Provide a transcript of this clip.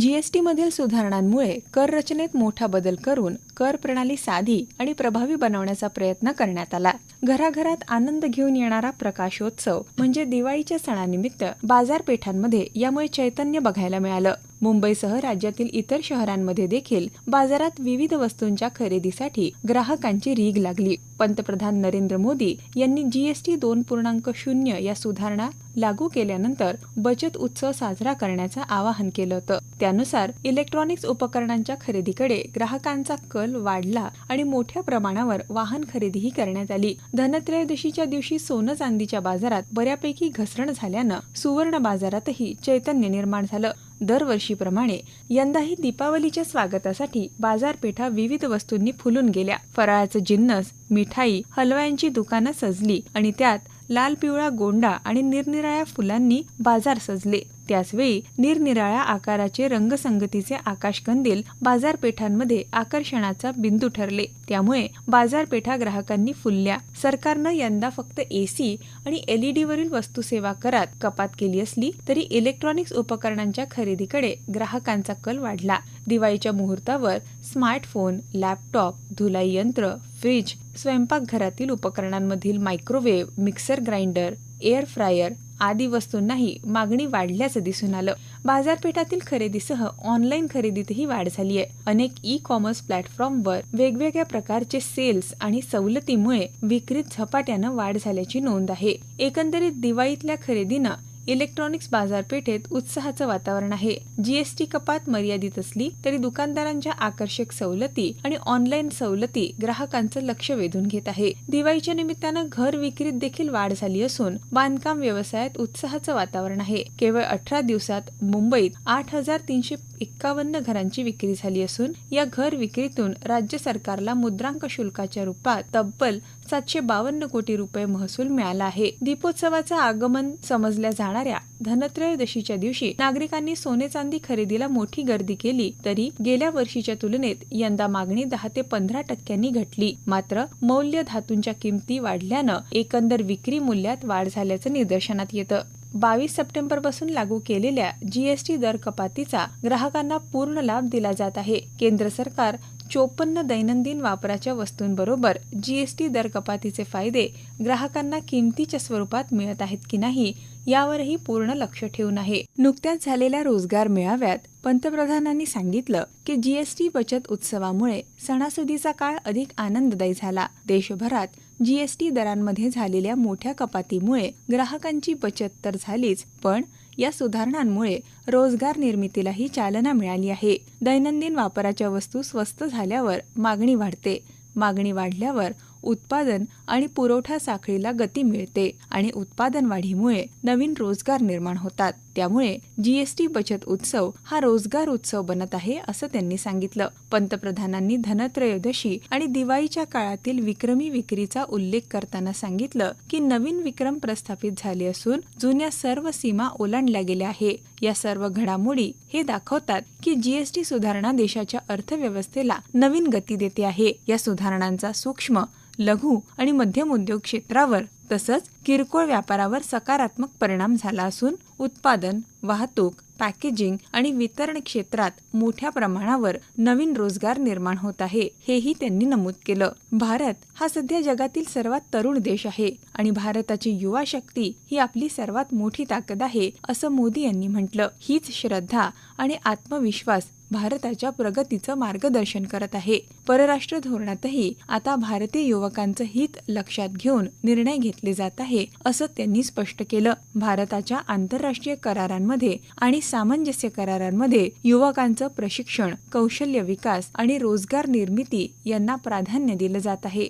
जीएसटीमधील सुधारणांमुळे कर रचनेत मोठा बदल करून कर प्रणाली साधी आणि प्रभावी बनवण्याचा प्रयत्न करण्यात आला. घराघरात आनंद घेऊन येणारा प्रकाशोत्सव म्हणजे दिवाळीच्या सणानिमित्त बाजारपेठांमध्ये यामुळे चैतन्य बघायला मिळालं. मुंबईसह राज्यातील इतर शहरांमध्ये देखील बाजारात विविध वस्तूंच्या खरेदीसाठी ग्राहकांची रीग लागली. पंतप्रधान नरेंद्र मोदी यांनी जीएसटी दोन पूर्णांक शून्य या सुधारणा लागू केल्यानंतर बचत उत्सव साजरा करण्याचं आवाहन केलं होतं. त्यानुसार इलेक्ट्रॉनिक्स उपकरणांच्या खरेदीकडे ग्राहकांचा कल वाढला आणि मोठ्या प्रमाणावर वाहन खरेदीही करण्यात आली. धनत्रयोदशीच्या दिवशी सोनं चांदीच्या बाजारात बऱ्यापैकी घसरण झाल्यानं सुवर्ण बाजारातही चैतन्य निर्माण झालं. दरवर्षीप्रमाणे यंदाही दीपावलीच्या स्वागतासाठी बाजारपेठा विविध वस्तूंनी फुलून गेल्या. फराळाचं जिन्नस मिठाई हलव्यांची दुकानं सजली आणि त्यात लाल पिवळा गोंडा आणि निरनिराळ्या फुलांनी बाजार सजले. त्याचवेळी निरनिराळ्या आकाराचे रंगसंगतीचे आकाशकंदील बाजारपेठांमध्ये आकर्षणाचा बिंदू ठरले. त्यामुळे बाजारपेठा ग्राहकांनी फुलल्या. सरकारनं यंदा फक्त एसी आणि एलईडी वरील वस्तू सेवा करात कपात केली असली तरी इलेक्ट्रॉनिक्स उपकरणांच्या खरेदीकडे ग्राहकांचा कल वाढला. दिवाळीच्या मुहूर्तावर स्मार्टफोन लॅपटॉप धुलाई यंत्र फ्रीज स्वयंपाकघरातील उपकरणांमधील microwave mixer grinder air fryer आदी वस्तूंनाही मागणी वाढल्याचं दिसून आलं. बाजारपेठातील खरेदीसह ऑनलाईन खरेदीतही वाढ झाली आहे. अनेक ई कॉमर्स प्लॅटफॉर्मवर वेगवेगळ्या प्रकारचे सेल्स आणि सवलतीमुळे विक्रीत झपाट्यानं वाढ झाल्याची नोंद आहे. एकंदरीत दिवाळीतल्या खरेदीनं इलेक्ट्रॉनिक्स बाजारपेठेत उत्साहाचं वातावरण आहे. जीएसटी कपात मर्यादित असली तरी दुकानदारांच्या आकर्षक सवलती आणि ऑनलाईन सवलती ग्राहकांचं लक्ष वेधून घेत आहे. दिवाळीच्या निमित्तानं घर विक्रीत देखील वाढ झाली असून बांधकाम व्यवसायात उत्साहाचं वातावरण आहे. केवळ अठरा दिवसात मुंबईत आठ हजार तीनशे एक्कावन्न घरांची विक्री झाली असून या घर विक्रीतून राज्य सरकारला मुद्रांक शुल्काच्या रूपात तब्बल सातशे बावन्न कोटी रुपये महसूल मिळाला आहे. दीपोत्सवाचं आगमन समजल्या जाणाऱ्या धनत्रयोदशीच्या दिवशी नागरिकांनी सोने चांदी खरेदीला मोठी गर्दी केली तरी गेल्या वर्षीच्या तुलनेत यंदा मागणी दहा ते पंधरा टक्क्यांनी घटली. मात्र मौल्य धातूंच्या किमती वाढल्यानं एकंदर विक्री मूल्यात वाढ झाल्याचं निदर्शनात येतं. बावीस सप्टेंबरपासून लागू केलेल्या जीएसटी दर कपातीचा ग्राहकांना पूर्ण लाभ दिला जात आहे. केंद्र सरकार चोपन्न दैनंदिन वापराच्या वस्तूंबरोबर जीएसटी दर कपातीचे फायदे ग्राहकांना किमतीच्या स्वरूपात मिळत आहेत की नाही यावरही पूर्ण लक्ष ठेवून आहे. नुकत्याच झालेल्या रोजगार मेळाव्यात पंतप्रधानांनी सांगितलं की जीएसटी बचत उत्सवामुळे सणासुदीचा काळ अधिक आनंददायी झाला. देशभरात जीएसटी दरांमध्ये झालेल्या मोठ्या कपातीमुळे ग्राहकांची बचत तर झालीच पण या सुधारणांमुळे रोजगार निर्मितीलाही चालना मिळाली आहे. दैनंदिन वापराच्या वस्तू स्वस्त झाल्यावर मागणी वाढते. मागणी वाढल्यावर उत्पादन आणि पुरवठा साखळीला गती मिळते आणि उत्पादन वाढीमुळे नवीन रोजगार निर्माण होतात. त्यामुळे जीएसटी बचत उत्सव हा रोजगार उत्सव बनत आहे असं त्यांनी सांगितलं. पंतप्रधानांनी धनत्रयोदशी आणि दिवाळीच्या काळातील विक्रमी विक्रीचा उल्लेख करताना सांगितलं की नवीन विक्रम प्रस्थापित झाले असून जुन्या सर्व सीमा ओलांडल्या गेल्या आहे. या सर्व घडामोडी हे दाखवतात की जीएसटी सुधारणा देशाच्या अर्थव्यवस्थेला नवीन गती देते आहे. या सुधारणांचा सूक्ष्म लघु आणि मध्यम उद्योग क्षेत्रावर तसंच किरकोळ व्यापारावर सकारात्मक परिणाम झाला असून उत्पादन वाहतूक पॅकेजिंग आणि वितरण क्षेत्रात मोठ्या प्रमाणावर नवीन रोजगार निर्माण होत आहे हेही त्यांनी नमूद केलं. भारत हा सध्या जगातील सर्वात तरुण देश आहे आणि भारताची युवा शक्ती ही आपली सर्वात मोठी ताकद आहे असं मोदी यांनी म्हटलं. हीच श्रद्धा आणि आत्मविश्वास भारताच्या प्रगतीचं मार्गदर्शन करत आहे. परराष्ट्र धोरणातही आता भारतीय युवकांचं हित लक्षात घेऊन निर्णय घेतले जात आहे असं त्यांनी स्पष्ट केलं. भारताच्या आंतरराष्ट्रीय करारांमध्ये आणि सामंजस्य करारांमध्ये युवकांचं प्रशिक्षण कौशल्य विकास आणि रोजगार निर्मिती यांना प्राधान्य दिलं जात आहे.